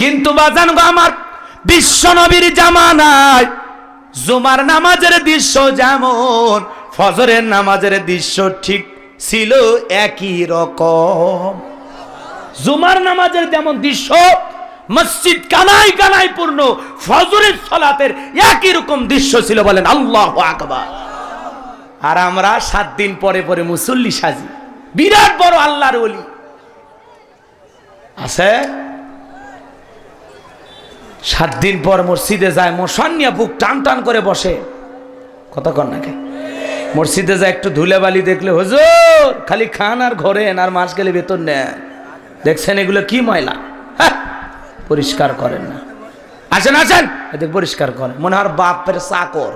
কিন্তু বাজান গো আমার, বিশ্ব নবীর জামানায় জুমার নামাজের দৃশ্য যেমন, ফজরের নামাজের দৃশ্য ঠিক ছিল একই রকম। জুমার নামাজের যেমন দৃশ্য, মসজিদ কানাই কানাই পূর্ণ, ফজরের সলাতের একই রকম দৃশ্য ছিল বলেন আল্লাহ আকবার। আর আমরা সাত দিন পরে পরে মুসল্লি সাজি, বিরাট বড় আল্লাহর আছে? সাত দিন পর মসজিদে যায় মশান বুক টান টান করে বসে। কতক্ষণ নাকি মসজিদে যায় একটু ধুলে বালি দেখলে হুজুর খালি খান আর ঘোরেন আর মাস গেলে বেতন নেন। দেখছেন এগুলো কি ময়লা? হ্যাঁ, পরিষ্কার করেন না। আসেন আসেন। এদিকে পরিষ্কার করেন। মনে হয় বাপের চাকর।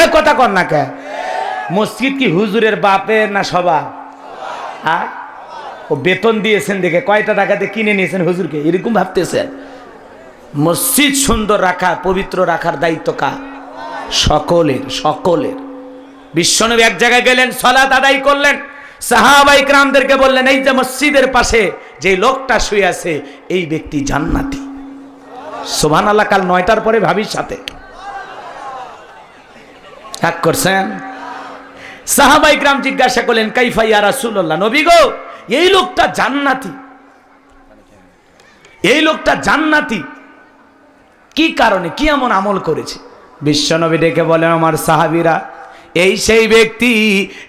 এ কথা কর না কে মসজিদ কি হুজুরের বাপের না সবা হ্যাঁ? ও বেতন দিয়েছেন দেখে কয়টা টাকাতে কিনে নিয়েছেন হুজুরকে? এরকম ভাবতেছেন। মসজিদ সুন্দর রাখা পবিত্র রাখার দায়িত্ব কার? সকলের সকলের। বিশ্বনবী এক জায়গায় গেলেন, সলাত আদায় করলেন। সাহাবাই ক্রামদেরকে বললেন, এই যে মসজিদের পাশে যে লোকটা শুয়ে আছে, এই ব্যক্তি জান্নাতি। সোভান আল্লাহ কাল নয়টার পরে ভাবির সাথে। এক করছেন? সাহাবাই গ্রাম জিজ্ঞাসা করলেন, কাইফা ইয়া রাসূলুল্লাহ, নবী গো, এই লোকটা জান্নাতি? এই লোকটা জান্নাতি। কি কারণে, কি এমন আমল করেছে? বিশ্বনবী ডেকে বলেন, আমার সাহাবিরা, এই সেই ব্যক্তি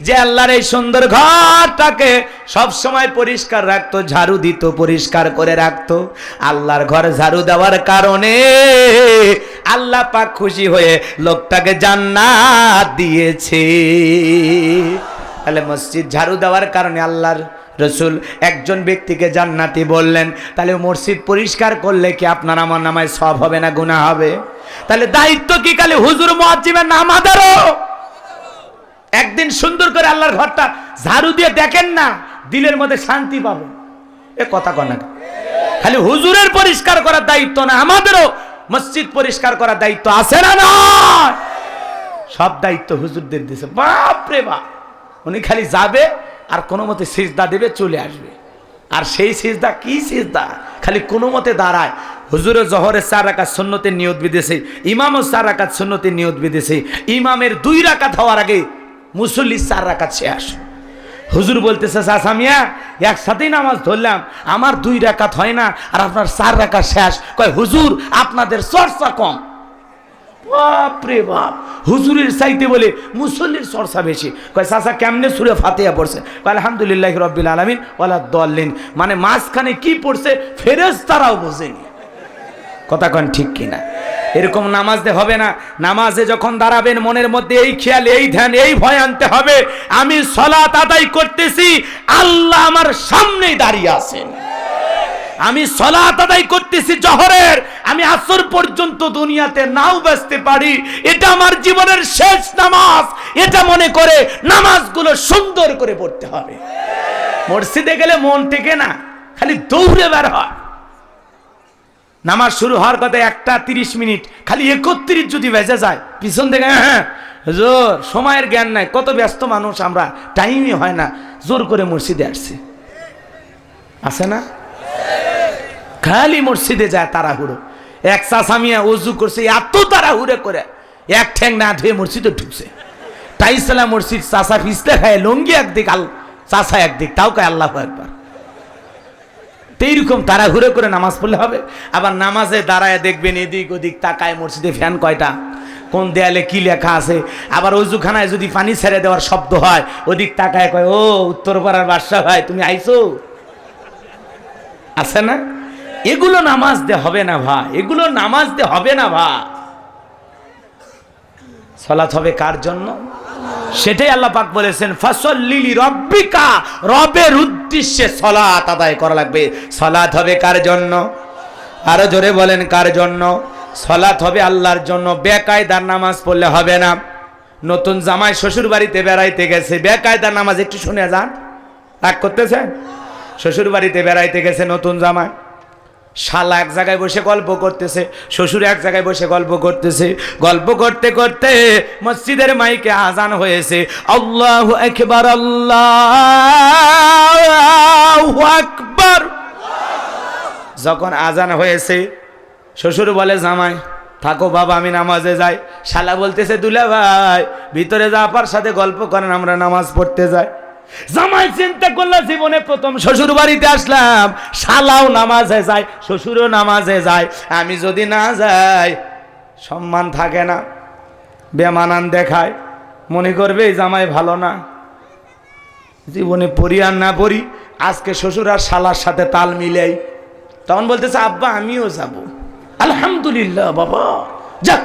যে আল্লাহর এই সুন্দর ঘরটাকে সব সময় পরিষ্কার রাখতো, ঝাড়ু দিত, পরিষ্কার করে রাখতো, আল্লাহর ঘর ঝাড়ু দেওয়ার কারণে আল্লাহ পাক খুশি হয়ে লোকটাকে জান্নাত দিয়েছে। তাহলে মসজিদ ঝাড়ু দেওয়ার কারণে আল্লাহর রসুল একজন ব্যক্তিকে জান্নাতি বললেন, তাহলে মসজিদ পরিষ্কার করলে কি আপনার আমার নামায় সব হবে না গুণা হবে? তাহলে দায়িত্ব কি কালে হুজুর মহাজিমের নাম আদারও একদিন সুন্দর করে আল্লাহর ঘরটা ঝাড়ু দিয়ে দেখেন না, দিলের মধ্যে শান্তি পাবে। এ কথা কনা খালি হুজুরের পরিষ্কার করার দায়িত্ব না, আমাদেরও মসজিদ পরিষ্কার করার দায়িত্ব আছে না না সব দায়িত্ব হুজুরদের দিয়েছে বাপ রে বাপ! উনি খালি যাবে আর কোনো মতে সিজদা দেবে, চলে আসবে। আর সেই সিজদা কি সিজদা? খালি কোনো মতে দাঁড়ায়। হুজুরে জহরের চার রাকাত সুন্নতের নিয়ত বিদেশে ইমামও চার রাকাত সুন্নতের নিয়ত বিদেশে ইমামের দুই রাকাত হওয়ার আগে মুসল্লি চার রাকাত শেষ। হুজুর বলতেছে সাসামিয়া একসাথেই নামাজ ধরলাম। আমার দুই রাকাত হয় না আর আপনার চার রাকাত শেষ। কয়, হুজুর, আপনাদের চর্চা কম। বাপরে বাপ। হুজুরের চাইতে বলে মুসল্লির চর্চা বেশি। কয়, চাচা, কেমনে সুরে ফাতেয়া পড়ছে? কয়, আলহামদুলিল্লাহ রব্বিল আলমিন ওলা দল্লিন। মানে মাঝখানে কি পড়ছে ফেরেজ তারাও বোঝেনি। কথা কন ঠিক কিনা? এরকম নামাজ হবে না। নামাজে যখন দাঁড়াবেন, মনের মধ্যে এই খেয়াল, এই ধ্যান, এই ভয় আনতে হবে। আমি সলাত আদায় করতেছি, আল্লাহ আমার সামনেই দাঁড়িয়ে আছেন। আমি সলাত আদায় করতেছি জহরের আমি আসর পর্যন্ত দুনিয়াতে নাও বাঁচতে পারি। এটা আমার জীবনের শেষ নামাজ। এটা মনে করে নামাজগুলো সুন্দর করে পড়তে হবে। মসজিদে গেলে মন থেকে না খালি দৌড়ে বের হয়। নামাজ শুরু হওয়ার কথা একটা তিরিশ মিনিট খালি একত্রিশ যদি বেজে যায় পিছন থেকে হ্যাঁ, হ্যাঁ জোর সময়ের জ্ঞান নাই কত ব্যস্ত মানুষ আমরা টাইমই হয় না জোর করে মসজিদে আসছে। আছে না? খালি মসজিদে যায় তাড়াহুড়ো। এক চাষামিয়া অজু করছে, এত তাড়াহুড়ো করে, এক ঠ্যাং না ধুয়ে মসজিদে ঢুকছে। টাইসালা মসজিদ চাষা ফিসতে খায়, লঙ্গি একদিক, আল চাষা একদিক, তাও কয় আল্লাহ একবার এইরকম তাড়াহুড়ো করে নামাজ পড়লে হবে। আবার নামাজে দাঁড়ায় দেখবেন এদিক ওদিক তাকায় মসজিদে ফ্যান কয়টা। কোন দেয়ালে কি লেখা আছে। আবার অজুখানায় যদি পানি ছেড়ে দেওয়ার শব্দ হয়, ওদিক তাকায় কয়, ও, উত্তরপাড়ার বাদশা ভাই, তুমি আইছো? আছে না? এগুলো নামাজ দে হবে না ভা এগুলো নামাজ দে হবে না ভা সলাৎ হবে কার জন্য? সেটাই আল্লাহ পাক বলেছেন ফসল লিলি রব্বিকা রবের উদ্দেশ্যে সলাৎ আদায় করা লাগবে। সলাৎ হবে কার জন্য? আরও জোরে বলেন, কার জন্য? সলাৎ হবে আল্লাহর জন্য। বেকায়দার নামাজ পড়লে হবে না। নতুন জামাই শ্বশুর বাড়িতে বেড়াইতে গেছে। বেকায়দার নামাজ একটু শুনে যান। রাগ করতেছেন? শ্বশুর বাড়িতে বেড়াইতে গেছে নতুন জামাই। শালা এক জায়গায় বসে গল্প করতেছে, শ্বশুর এক জায়গায় বসে গল্প করতেছে। গল্প করতে করতে মসজিদের মাইকে আজান হয়েছে। আল্লাহ একবার আল্লাহ আকবার। যখন আজান হয়েছে, শ্বশুর বলে, জামাই, থাকো বাবা, আমি নামাজে যাই। শালা বলতেছে দুলা ভাই ভিতরে যা আপার সাথে গল্প করেন, আমরা নামাজ পড়তে যাই। জামাই চিন্তা করল, জীবনে প্রথম শ্বশুর বাড়িতে আসলাম। শালাও নামাজে যায়, শ্বশুরও নামাজে যায়। আমি যদি না যাই, সম্মান থাকে না, বেমানান দেখায়। মনে করবে এই জামাই ভালো না। জীবনে পড়ি আর না পড়ি, আজকে শ্বশুর আর শালার সাথে তাল মিলাই। তখন বলতেছে, আব্বা, আমিও যাব। আলহামদুলিল্লাহ, বাবা। যাক,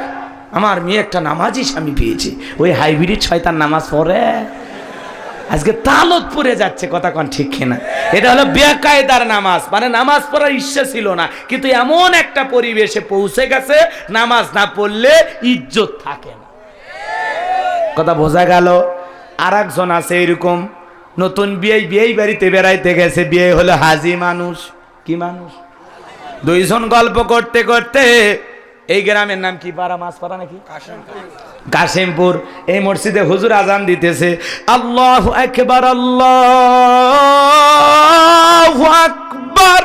আমার মেয়ে একটা নামাজই স্বামী পেয়েছে। ওই হাইব্রিড ছয়তার নামাজ পড়ে। আজকে তালত পড়ে যাচ্ছে, কথা কন ঠিক কিনা? এটা হলো বেকায়দার নামাজ। মানে নামাজ পড়ার ইচ্ছা ছিল না, কিন্তু এমন একটা পরিবেশে পৌঁছে গেছে, নামাজ না পড়লে ইজ্জত থাকে না। কথা বোঝা গেল? আর একজন আছে এরকম, নতুন বিয়ে বিয়ে বাড়িতে বেড়াইতে গেছে, বিয়ে হলো হাজি মানুষ। কি মানুষ? দুইজন গল্প করতে করতে, এই গ্রামের নাম কি, পাড়া মাছ পাড়া নাকি? কাশিমপুর, এই মসজিদে হুজুর আজান দিতেছে। আল্লাহ একবার আল্লাহ আকবার।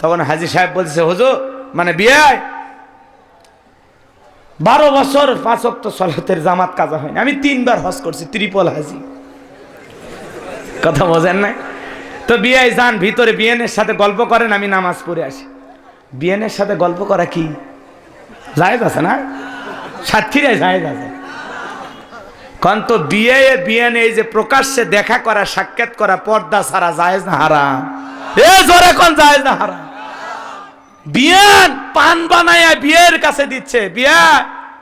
তখন হাজি সাহেব বলছে হুজুর মানে বিয়ে বারো বছর পাঁচ অক্ট সলাতের জামাত কাজা হয়নি। আমি তিনবার হজ করছি, ত্রিপল হাজি। কথা বোঝেন না তো বিয়ে যান, ভিতরে বিয়েনের সাথে গল্প করেন, আমি নামাজ পড়ে আসি। বিয়েনের সাথে গল্প করা কি? জায়েজ আছে না? সাক্ষীরাই জায়েজ আছে তো বিয়ে বিয়েন এই যে প্রকাশ্যে দেখা করা, সাক্ষাৎ করা, পর্দা ছাড়া জায়েজ না, হারাম। এ জোরে কোন জায়েজ না, হারাম। বিয়ান পান বানায়া বিয়ের কাছে দিচ্ছে, বিয়া।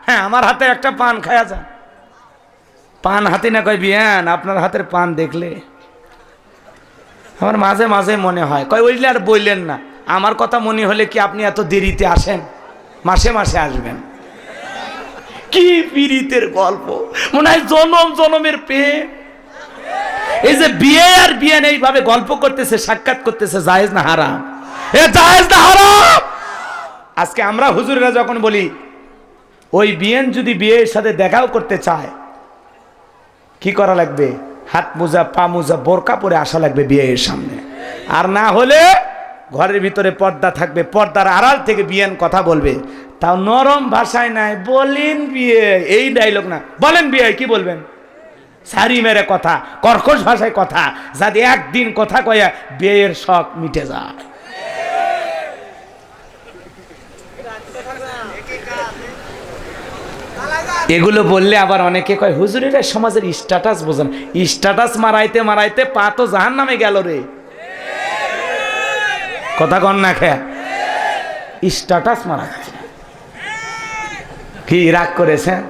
হ্যাঁ আমার হাতে একটা পান, খায়া যান। পান হাতে না কয় বিয়ান আপনার হাতের পান দেখলে। আমার মাঝে মাঝে মনে হয়, কয়, ওইলে আর বললেন না। আমার কথা মনে হলে কি আপনি এত দেরিতে আসেন? মাসে মাসে আসবেন। কি পীড়িতের গল্প? মনে হয় জনম জনমের প্রেম। এই যে বিয়ে আর বিয়ে এইভাবে গল্প করতেছে, সাক্ষাৎ করতেছে, জায়েজ না হারাম? এ জায়েজ না হারাম? আজকে আমরা হুজুরেরা যখন বলি, ওই বিয়েন যদি বিয়ের সাথে দেখাও করতে চায়, কি করা লাগবে? হাত মোজা, পা মোজা, বোরকা পরে আসা লাগবে বিয়ের সামনে। আর না হলে ঘরের ভিতরে পর্দা থাকবে, পর্দার আড়াল থেকে বিয়েন কথা বলবে। তাও নরম ভাষায় নাই, বলেন বিয়ে, এই ডায়লগ না। বলেন বিয়ে, কি বলবেন? সারি মেরে কথা, কর্কশ ভাষায় কথা, যাতে একদিন কথা কয়া বিয়ের শখ মিটে যায়। এগুলো বললে আবার অনেকে কয়, হুজুরেরা সমাজের স্ট্যাটাস বোঝেন। স্ট্যাটাস মারাইতে মারাইতে পা তো জাহান নামে গেল রে। কথা কন না খেয়া স্ট্যাটাস মারাচ্ছে কি রাগ করেছেন?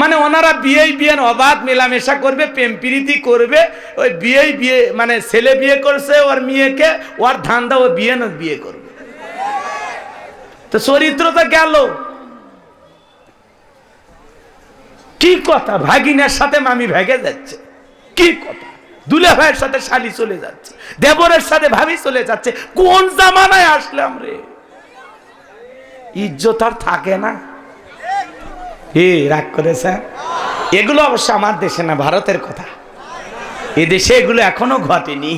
মানে ওনারা বিয়ে বিয়েন অবাধ মেলামেশা করবে, প্রেম প্রীতি করবে, ওই বিয়েই বিয়ে মানে ছেলে বিয়ে করছে, ওর মেয়েকে, ওর ধান্দা ও বিয়ে না, বিয়ে করবে। তো চরিত্র তো গেল। কি কথা? ভাগিনের সাথে মামি ভেগে যাচ্ছে। কি কথা? দুলে ভাইয়ের সাথে শালি চলে যাচ্ছে, দেবরের সাথে ভাবি চলে যাচ্ছে, কোন জামানায় আসলাম রে? ইজ্জত আর থাকে না। এ, রাগ করেছে এগুলো অবশ্য আমার দেশে না, ভারতের কথা। এ দেশে এগুলো এখনও ঘটেনি।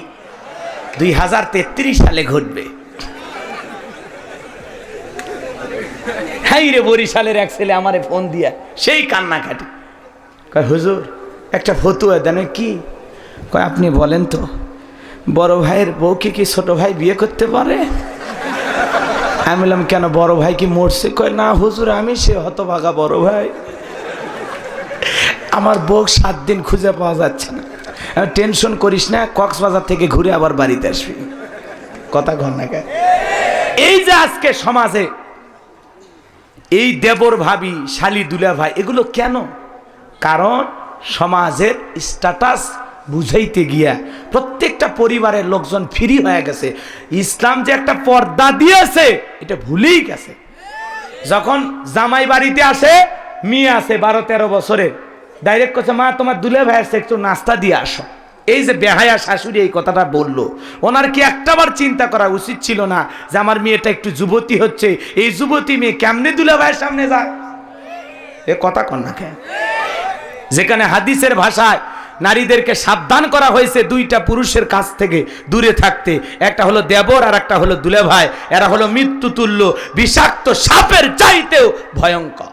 দুই হাজার তেত্রিশ সালে ঘটবে। হ্যাঁ রে, বরিশালের এক ছেলে আমারে ফোন দিয়া সেই কান্না কাটে হুজুর, একটা ফতুয়া দেন কি? কয়, আপনি বলেন তো, বড় ভাইয়ের বউকে কি ছোট ভাই বিয়ে করতে পারে? আমি বললাম, কেন বড় ভাই কি মরছে? কয়, না হুজুর, আমি সে হতভাগা বড় ভাই। আমার বউ সাত দিন খুঁজে পাওয়া যাচ্ছে না। টেনশন করিস না, কক্সবাজার থেকে ঘুরে আবার বাড়িতে আসবি। কথা ঘর না? এই যে আজকে সমাজে, এই দেবর ভাবি, শালি দুলা ভাই এগুলো কেন? কারণ সমাজের স্ট্যাটাস বুঝাইতে গিয়া প্রত্যেকটা পরিবারের লোকজন ফ্রি হয়ে গেছে। ইসলাম যে একটা পর্দা দিয়েছে, এটা ভুলেই গেছে। যখন জামাই বাড়িতে আসে, মেয়ে আছে বারো তেরো বছরে ডাইরেক্ট করছে মা, তোমার দুলে ভাই আসছে একটু নাস্তা দিয়ে আসো। এই যে বেহায়া শাশুড়ি এই কথাটা বলল। ওনার কি একটাবার চিন্তা করা উচিত ছিল না যে আমার মেয়েটা একটু যুবতী হচ্ছে? এই যুবতী মেয়ে কেমনে দুলে ভাইয়ের সামনে যায়? এ কথা কন কেন? যেখানে হাদিসের ভাষায় নারীদেরকে সাবধান করা হয়েছে দুইটা পুরুষের কাছ থেকে দূরে থাকতে। একটা হলো দেবর আর একটা হলো দুলে ভাই এরা হলো মৃত্যু তুল্য বিষাক্ত সাপের চাইতেও ভয়ঙ্কর।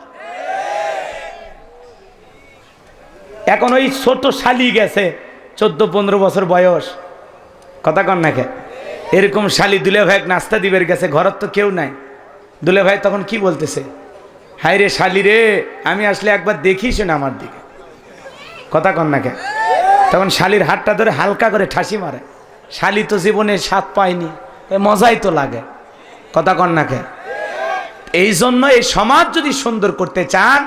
এখন ওই ছোট শালি গেছে, চোদ্দ পনেরো বছর বয়স। কথা কন না এরকম শালি দুলে ভাই নাস্তা দিবের গেছে ঘরের তো কেউ নাই। দুলে ভাই তখন কি বলতেছে? হাই রে শালি রে, আমি আসলে একবার দেখিস না আমার দিকে। কথা কন তখন শালির হাতটা ধরে হালকা করে ঠাসি মারে। শালি তো জীবনে স্বাদ পায়নি মজাই তো লাগে। কথা কন এই জন্য এই সমাজ যদি সুন্দর করতে চান,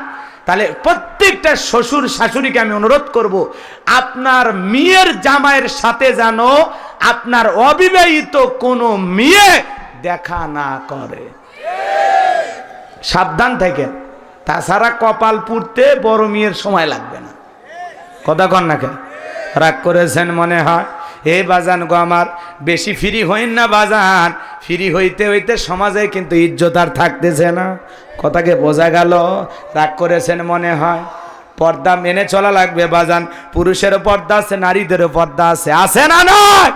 তাহলে প্রত্যেকটা শ্বশুর শাশুড়িকে আমি অনুরোধ করব, আপনার মেয়ের জামাইয়ের সাথে যেন আপনার অবিবাহিত কোনো মেয়ে দেখা না করে। সাবধান থাকেন তাছাড়া কপাল পুড়তে বড় মেয়ের সময় লাগবে না। কথা কন রাগ করেছেন মনে হয়। এ বাজান গো আমার, বেশি ফ্রি হইন না বাজান। ফ্রি হইতে হইতে সমাজে কিন্তু ইজ্জত আর থাকতেছে না। কথাকে বোঝা গেল, রাগ করেছেন মনে হয়। পর্দা মেনে চলা লাগবে বাজান। পুরুষেরও পর্দা আছে, নারীদেরও পর্দা আছে। আছে না নয়?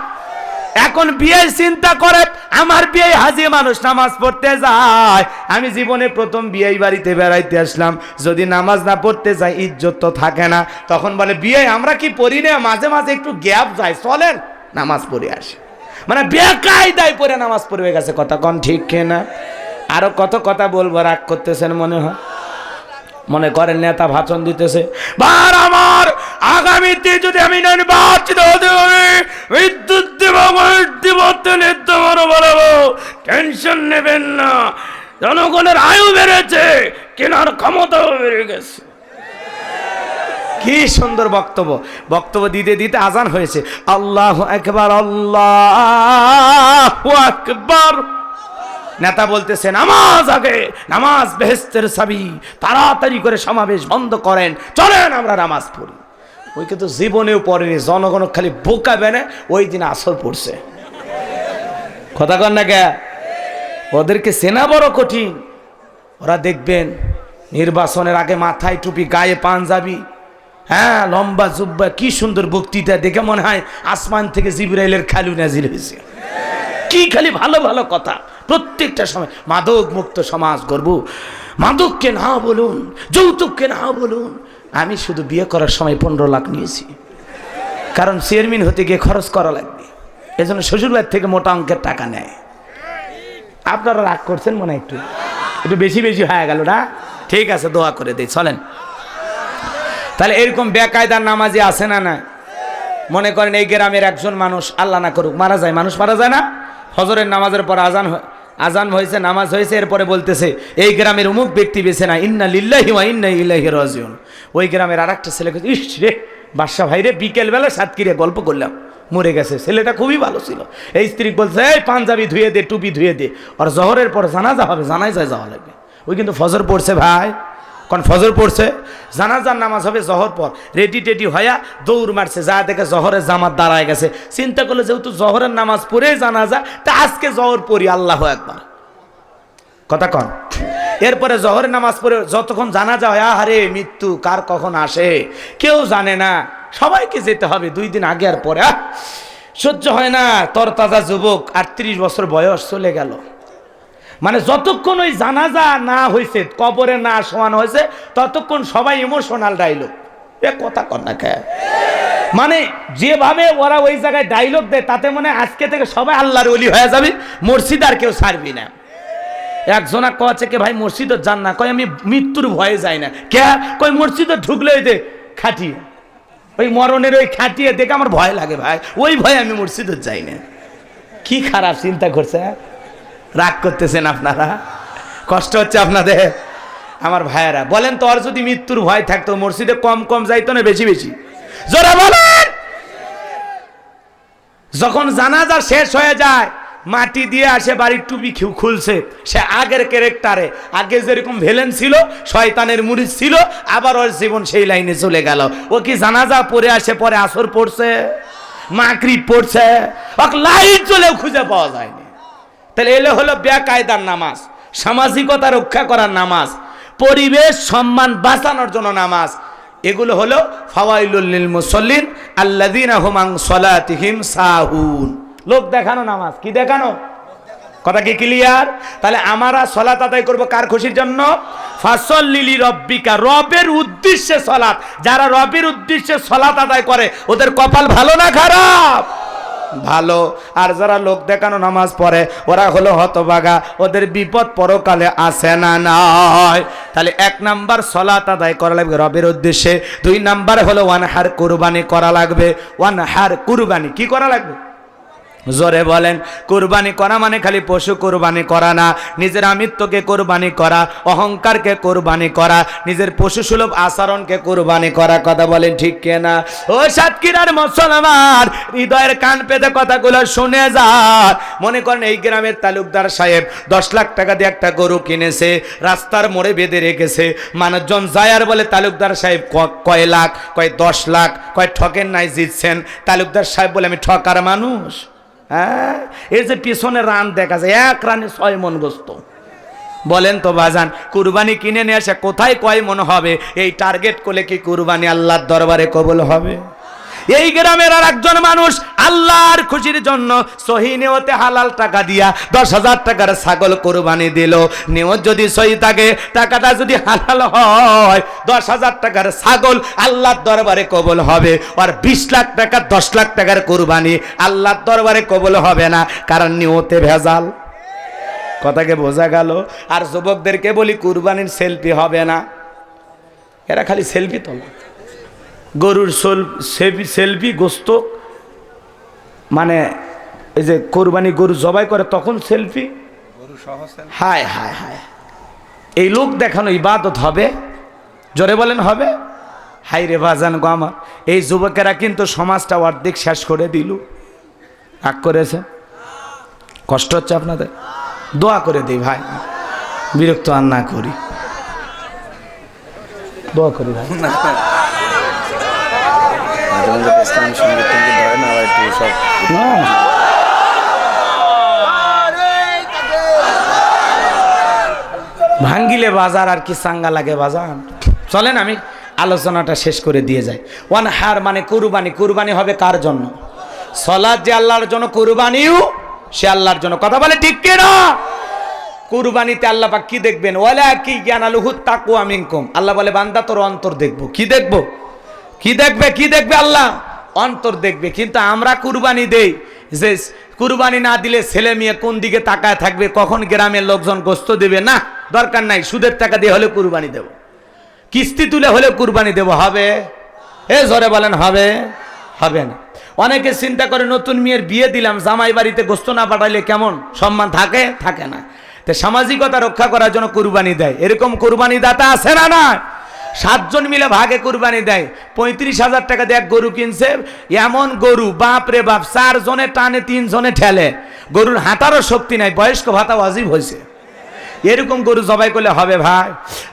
এখন বিয়ে চিন্তা করে, আমার বিয়ে হাজি মানুষ নামাজ পড়তে যায়। আমি জীবনে প্রথম বিয়ে বাড়িতে বেড়াইতে আসলাম। যদি নামাজ না পড়তে যাই, ইজ্জত তো থাকে না। তখন বলে, বিয়ে আমরা কি পড়ি না? মাঝে মাঝে একটু গ্যাপ যায়। চলেন, নামাজ পড়ে আসে। মানে বেকায়দায় পড়ে নামাজ পড়বে গেছে। কথা কন ঠিক না আরও কত কথা বলব, রাগ করতেছেন মনে হয়? মনে করেন, নেতা ভাষণ দিতেছে। বার আমার আগামীতে যদি আমি নির্বাচিত হতে হবে বিদ্যুৎ দেব তোমারও বলব টেনশন নেবেন না। জনগণের আয়ু বেড়েছে, কেনার ক্ষমতাও বেড়ে গেছে। কি সুন্দর বক্তব্য। বক্তব্য দিতে দিতে আজান হয়েছে। আল্লাহ একবার আল্লাহ একবার নেতা বলতেছে নামাজ আগে, নামাজ বেহেস্তের সাবি তাড়াতাড়ি করে সমাবেশ বন্ধ করেন। চলেন আমরা নামাজ পড়ি। ওই কিন্তু জীবনেও পড়েনি, জনগণ খালি বোকা বেনে ওই দিন আসর পড়ছে। কথা কর না কে? ওদেরকে সেনা বড় কঠিন। ওরা দেখবেন, নির্বাচনের আগে মাথায় টুপি, গায়ে পাঞ্জাবি হ্যাঁ লম্বা জুব্বা, কি সুন্দর বক্তৃতা, দেখে মনে হয় আসমান থেকে জিবরাইলের খালু নাজিল হয়েছে। কি খালি ভালো ভালো কথা। প্রত্যেকটা সময় মাদক মুক্ত সমাজ গর্ব। মাদককে না বলুন, যৌতুককে না বলুন আমি শুধু বিয়ে করার সময় পনেরো লাখ নিয়েছি। কারণ চেয়ারম্যান হতে গিয়ে খরচ করা লাগবে। এজন্য শ্বশুরবাড়ির থেকে মোটা অঙ্কের টাকা নেয়। আপনারা রাগ করছেন মনে একটু? একটু বেশি বেশি হয়ে গেল না? ঠিক আছে, দোয়া করে দিই, চলেন। তাহলে এরকম বেকায়দার নামাজি আছে না না মনে করেন এই গ্রামের একজন মানুষ, আল্লাহ না করুক, মারা যায়। মানুষ মারা যায় না? হজরের নামাজের পর আজান হয়। আজান হয়েছে, নামাজ হয়েছে, এরপরে বলতেছে, এই গ্রামের অমুক ব্যক্তি বেছে না, ইন্না লিল্লাহি ওয়া ইন্না ইলাইহি রাজিউন। ওই গ্রামের আর একটা ছেলে ইস রে, বাদশা ভাইরে বিকেলবেলা সাতকিরে গল্প করলাম, মরে গেছে। ছেলেটা খুবই ভালো ছিল। এই স্ত্রী বলছে, এই পাঞ্জাবি ধুয়ে দে, টুপি ধুয়ে দে। আর জহরের পর জানাজা হবে জানাই যায় যাওয়া লাগবে। ওই কিন্তু ফজর পড়ছে ভাই। কোন ফজর পড়ছে, জানাজার নামাজ হবে জহর পর। রেডি টেডি হয়া দৌড় মারছে, যা দেখে জহরের জামাত দাঁড়ায় গেছে। চিন্তা করলে যেহেতু জহরের নামাজ পড়ে জানাজা, তা আজকে জহর পড়ি, আল্লাহ একবার কথা কন। এরপরে জহরের নামাজ পড়ে যতক্ষণ জানা যায় আহারে, মৃত্যু কার কখন আসে? কেউ জানে না। সবাইকে যেতে হবে, দুই দিন আগে আর পরে! সহ্য হয় না। তরতাজা যুবক, আটত্রিশ বছর বয়স চলে গেল। মানে যতক্ষণ ওই জানাজা না হয়েছে কবরে না শোয়ানো হয়েছে, ততক্ষণ সবাই ইমোশনাল ডাইলগ এ কথা না খায় মানে যেভাবে ওরা ওই জায়গায় ডাইলগ দেয়, তাতে মানে আজকে থেকে সবাই আল্লাহর অলি হয়ে যাবে, মসজিদ আর কেউ ছাড়বি না। একজনা কছে কে, ভাই, মসজিদে যান না। কয়, আমি মৃত্যুর ভয়ে যাই না। কে? কই মসজিদে ঢুকলে ওই দে, খাটিয়ে। ওই মরণের ওই খাটিয়ে দেখে আমার ভয় লাগে, ভাই, ওই ভয়ে আমি মসজিদে যাই না। কি খারাপ চিন্তা করছে হ্যাঁ? রাগ করতেছেন আপনারা? কষ্ট হচ্ছে আপনাদের? আমার ভাইয়েরা, বলেন তো, আর যদি মৃত্যুর ভয় থাকতো, মসজিদে কম কম যাইতো না, বেশি বেশি? জোরে বলেন! যখন জানাজা শেষ হয়ে যায়, মাটি দিয়ে আসে, বাড়ির টুপি খুলছে। সে আগের ক্যারেক্টারে, আগে যেরকম ভেলেন ছিল, শয়তানের মুড়ি ছিল, আবার ওর জীবন সেই লাইনে চলে গেল। ও কি জানাজা পরে আসে, পরে আসর পড়ছে? মাকড়ি পড়ছে? লাইট চলেও খুঁজে পাওয়া যায়নি। তাহলে এলে হলো বেকায়দার নামাজ, সামাজিকতা রক্ষা করার নামাজ, পরিবেশ সম্মান বাঁচানোর জন্য নামাজ। এগুলো হলো ফাওয়াইলুল মুসল্লিন আল্লাযীনা হুম আন সালাতিহিম সাহুন। লোক দেখানো নামাজ, কি দেখানো? কথা কি ক্লিয়ার তাহলে আমরা সলাত আদায় করব কার খুশির জন্য? ফাসল লিলি রব্বিকা, রবের উদ্দেশ্যে সলাত। যারা রবের উদ্দেশ্যে সলাত আদায় করে, ওদের কপাল ভালো না খারাপ? ভালো। আর যারা লোক দেখানো নামাজ পড়ে, ওরা হলো হতবাগা ওদের বিপদ পরকালে আসে না, নয়। তাহলে এক নাম্বার সলাত আদায় করা লাগবে রবের উদ্দেশ্যে। দুই নাম্বার হলো ওয়ান হার কুরবানি করা লাগবে। ওয়ান হার কুরবানি কি করা লাগবে? জোরে বলেন, কুরবানি করা মানে খালি পশু কুরবানি করা না, নিজের আমিত্বকে কুরবানি করা, অহংকারকে কুরবানি করা, নিজের পশু সুলভ আচরণকে কুরবানি করা, কথা বলেন ঠিক কেনা ও সাতক্ষীরার মুসলমান, হৃদয়ের কান পেতে কথাগুলো শুনে যান। মনে করেন এই গ্রামের তালুকদার সাহেব দশ লাখ টাকা দিয়ে একটা গরু কিনেছে, রাস্তার মোড়ে বেঁধে রেখেছে, মানুষজন যায় আর বলে, তালুকদার সাহেব কয় লাখ, কয় দশ লাখ, কয় ঠকেন নাই জিতছেন। তালুকদার সাহেব বলে, আমি ঠকার মানুষ। হ্যাঁ? এই যে পিছনে রান দেখা যায়, এক রানে ছয় মন গোস্ত। বলেন তো বাজান, কুরবানি কিনে নিয়ে আসে, কোথায় কয় মন হবে? এই টার্গেট করলে কি কুরবানি আল্লাহর দরবারে কবল হবে? এই গ্রামের আর একজন মানুষ আল্লাহর খুশির জন্য সহি নিয়তে হালাল টাকা দিয়া দশ হাজার টাকার ছাগল কোরবানি দিল। নিয়ত যদি সহি থাকে, টাকাটা যদি হালাল হয়, দশ হাজার টাকার ছাগল আল্লাহর দরবারে কবল হবে। আর বিশ লাখ টাকা, দশ লাখ টাকার কোরবানি আল্লাহর দরবারে কবল হবে না, কারণ নিয়তে ভেজাল। কথাকে বোঝা গেল। আর যুবকদেরকে বলি, কুরবানির সেলফি হবে না। এরা খালি সেলফি তোলা। গরুর সেলফি সেলফি গোস্ত মানে এই যে কোরবানি গরু জবাই করে তখন সেলফি হায় হায় হায়। এই লোক দেখানো ইবাদত হবে? জোরে বলেন হবে? হাই রে বাজান গো আমার। এই যুবকেরা কিন্তু সমাজটা অর্ধেক শেষ করে দিল। রাগ করেছে? কষ্ট হচ্ছে আপনাদের? দোয়া করে দিই ভাই। বিরক্ত আর না করি। দোয়া করি ভাই। মাঝে ইসলামী সংগীত টঙ্গীত ধরে না একটু সব। ভাঙ্গিলে বাজার আর কি সাঙ্গা লাগে বাজার? চলেন আমি আলোচনাটা শেষ করে দিয়ে যাই। ওয়ান হার মানে কুরবানি। কুরবানি হবে কার জন্য? সলাদ যে আল্লাহর জন্য, কুরবানিও সে আল্লাহর জন্য। কথা বলে ঠিক না? কুরবানিতে আল্লাহ পাক কি দেখবেন? ওয়ালা কি জ্ঞান আলুহু তাকুয়া মিনকুম। আল্লাহ বলে, বান্দা, তোর অন্তর দেখব। কি দেখব? কি দেখবে কি দেখবে আল্লাহ? অন্তর দেখবে, কিন্তু আমরা কুরবানি দেই। যে কুরবানি না দিলে ছেলে মেয়ে কোন দিকে তাকায় থাকবে, কখন গ্রামের লোকজন গোস্ত দেবে? না, দরকার নাই, সুদের টাকা দিয়ে হলে কুরবানি দেব। কিস্তি তুলে হলে কুরবানি দেব, হবে? এ জরে বলেন, হবে? হবে না। অনেকে চিন্তা করে, নতুন মেয়ের বিয়ে দিলাম, জামাই বাড়িতে গোস্ত না পাঠাইলে কেমন? সম্মান থাকে? থাকে না। তো সামাজিকতা রক্ষা করার জন্য কুরবানি দেয়। এরকম কুরবানি দাতা আছে না না সাতজন মিলে ভাগে কুরবানি দেয়। পঁয়ত্রিশ হাজার টাকা দিয়ে এক গরু কিনছে। এমন গরু, বাপ রে বাপ চার জনে টানে তিন জনে ঠেলে। গরুর হাঁটারও শক্তি নাই, বয়স্ক ভাতা অজীব হয়েছে। এরকম গরু জবাই করলে হবে ভাই।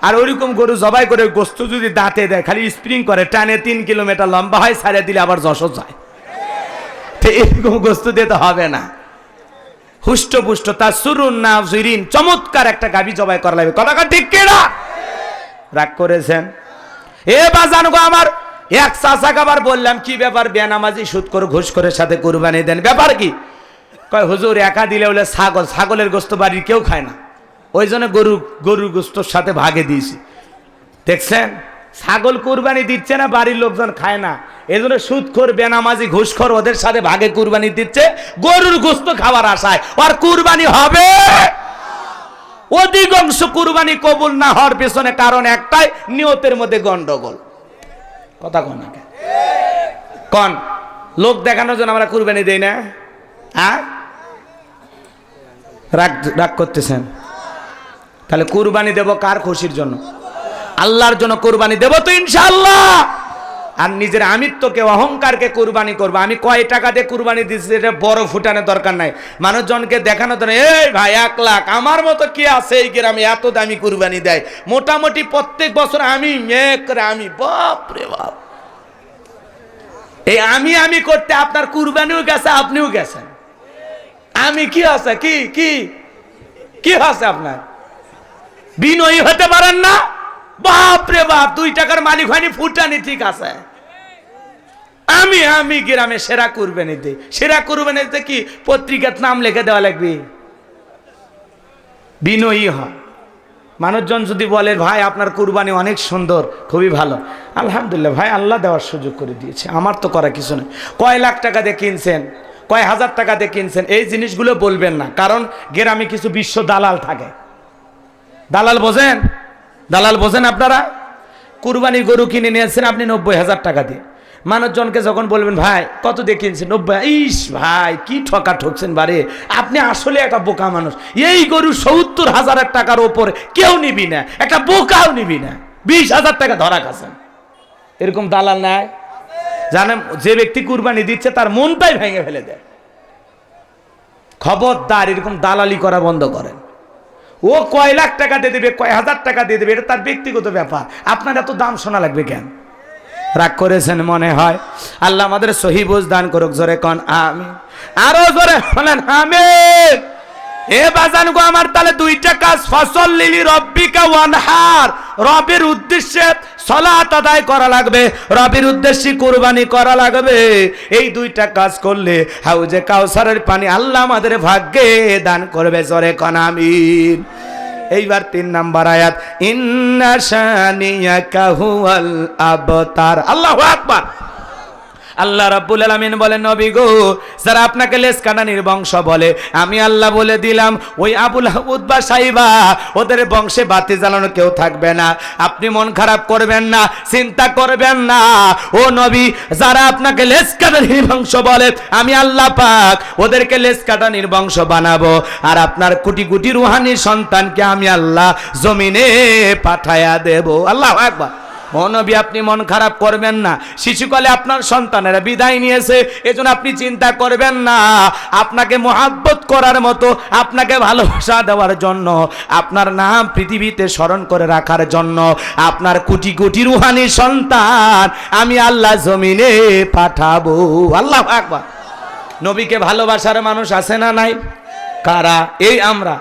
আর ওইরকম গরু জবাই করে গোস্ত যদি দাঁতে দেয়, খালি স্প্রিং করে, টানে তিন কিলোমিটার লম্বা হয় সারে দিলে আবার যশোর যায়। তো এরকম গোস্ত দিয়ে তো হবে না। হুষ্টপুষ্ট তার সুরুন না চমৎকার একটা গাবি জবাই করা লাগবে। কথা ঠিক কেনা? রাগ করেছেন? এ বাজান গো আমার, এক চাষা আবার বললাম, কি ব্যাপার বেনামাজি সুদ করে ঘুষ করে সাথে কুরবানি দেন? ব্যাপার কি? কয়, হুজুর, একা দিলে বলে ছাগল, ছাগলের গোস্ত বাড়ির কেউ খায় না। ওই জন্য গরু, গরুর গোস্তর সাথে ভাগে দিয়েছি। দেখছেন? ছাগল কুরবানি দিচ্ছে না, বাড়ির লোকজন খায় না। এই জন্য সুদখোর বেনামাজি ঘুষখোর ওদের সাথে ভাগে কুরবানি দিচ্ছে। গরুর গোস্ত খাওয়ার আশায়। আর কুরবানি হবে? অধিকাংশ কুরবানি কবুল না হওয়ার পেছনে কারণ একটাই, নিয়তের মধ্যে গন্ডগোল। কথা কন কন, লোক দেখানোর জন্য আমরা কুরবানি দেই না? হ্যাঁ? রাগ রাগ করতেছেন? তাহলে কুরবানি দেব কার খুশির জন্য? আল্লাহর জন্য কুরবানি দেব তো ইনশাআল্লাহ। আর নিজের আমিত্বকে, অহংকারকে কুরবানি করব। আমি কয় টাকা দিয়ে কুরবানি দিচ্ছি এটা বড় ফুটানোর দরকার নাই। মানুষজনকে দেখানো ধরে এই ভাই, এক লাখ, আমার মতো কি আছে এই গ্রামে? এত দামি কুরবানি দেয়। মোটামুটি প্রত্যেক বছর আমি মেয়ে করে আমি, বাপ রে বাপ। এই আমি আমি করতে আপনার কুরবানিও গেছে, আপনিও গেছেন। আমি কি আছে? কি কি কি আছে আপনার? বিনয়ী হতে পারেন না? বাপ রে বাপ, দুই টাকার মালিক হয়নি ফুটানি ঠিক আছে। আমি আমি গ্রামে সেরা করবে নিতে সেরা করবে নিতে কি পত্রিকার নাম লিখে দেওয়া লাগবে? বিনয়ী হয় মানুষজন যদি বলে, ভাই, আপনার কুরবানি অনেক সুন্দর, খুবই ভালো। আলহামদুলিল্লাহ, ভাই, আল্লাহ দেওয়ার সুযোগ করে দিয়েছে। আমার তো করা কিছু নেই। কয় লাখ টাকা দিয়ে কিনছেন? কয় হাজার টাকা দিয়ে কিনছেন? এই জিনিসগুলো বলবেন না, কারণ গ্রামে কিছু বিশ্ব দালাল থাকে। দালাল বোঝেন? দালাল বোঝেন আপনারা? কুরবানি গরু কিনে নিয়েছেন আপনি নব্বই হাজার টাকা দিয়ে। মানুষজনকে যখন বলবেন, ভাই, কত দিয়ে কিনছেন? নব্বই ইস ভাই, কি ঠকা ঠকছেন বারে আপনি আসলে একটা বোকা মানুষ। এই গরু সত্তর হাজারের টাকার ওপর কেউ নিবি না। একটা বোকাও নিবি না। বিশ হাজার টাকা ধরা খাচ্ছেন এরকম দালাল নাই? জানেন, যে ব্যক্তি কুরবানি দিচ্ছে, তার মনটাই ভেঙে ফেলে দেয়। খবরদার, এরকম দালালি করা বন্ধ করেন। ও কয় লাখ টাকা দিয়ে দেবে, কয় হাজার টাকা দিয়ে দেবে, এটা তার ব্যক্তিগত ব্যাপার। আপনার এত দাম শোনা লাগবে কেন? রাগ করেছেন মনে হয়? আল্লাহ আমাদের সহি বোঝ দান করুক, জোরে কন আমি আরও জোরে বলেন আমি এ বাজান গো আমার তাহলে দুইটা কাজ। ফসল লিলি রব্বিকা ওয়ানহার। রবের উদ্দেশ্যে সলাত আদায় করা লাগবে। রবের উদ্দেশ্যে কুরবানি করা লাগবে। এই দুইটা কাজ করলে হাউজে কাউসারের পানি আল্লাহ আমাদের ভাগ্যে দান করবে জোরে কন, আমিন। এইবার তিন নাম্বার আয়াত, ইন্না শানিয়াকা হুয়াল আবতার। আল্লাহু আকবার। আল্লাহ রাব্বুল আলামিন বলেন, নবী গো, যারা আপনাকে লেস কাটানির বংশ বলে, আমি আল্লাহ বলে দিলাম, ওই আবুল উদ্বা সাইবা, ওদের বংশে বাতি জ্বালানো কেউ থাকবে না। আপনি মন খারাপ করবেন না, চিন্তা করবেন না। ও নবী, যারা আপনাকে লেস কাটানির বংশ বলে, আমি আল্লাহ পাক ওদেরকে লেস কাটানির বংশ বানাবো। আর আপনার কোটি কোটি রুহানি সন্তানকে আমি আল্লাহ জমিনে পাঠায়া দেব। আল্লাহ একবার মনবী আপনি মন খারাপ করবেন না। শিশুকালে আপনার সন্তানেরা বিদায় নিয়েছে, এজন্য আপনি চিন্তা করবেন না। আপনাকে মোহাব্বত করার মতো, আপনাকে ভালোবাসা দেওয়ার জন্য, আপনার নাম পৃথিবীতে স্মরণ করে রাখার জন্য, আপনার কোটি কোটি রুহানি সন্তান আমি আল্লাহ জমিনে পাঠাবো। আল্লাহ আকবার। নবীকে ভালোবাসার মানুষ আছে না নাই? কারা? এই আমরা।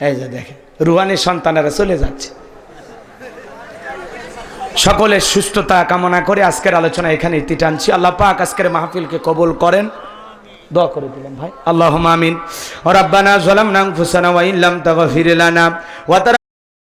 এই যে দেখেন, রুহানি সন্তানেরা চলে যাচ্ছে। সকলের সুস্থতা কামনা করে আজকের আলোচনা এখানে ইতি টানছি। আল্লাহ পাক আজকের মাহফিলকে কবুল করেন। দোয়া করে দিলেন ভাই। আল্লাহ আমিন। ও রাব্বানা জলাম নাম ফুসানা ইল্লাম তাগফির লানা। ওয়া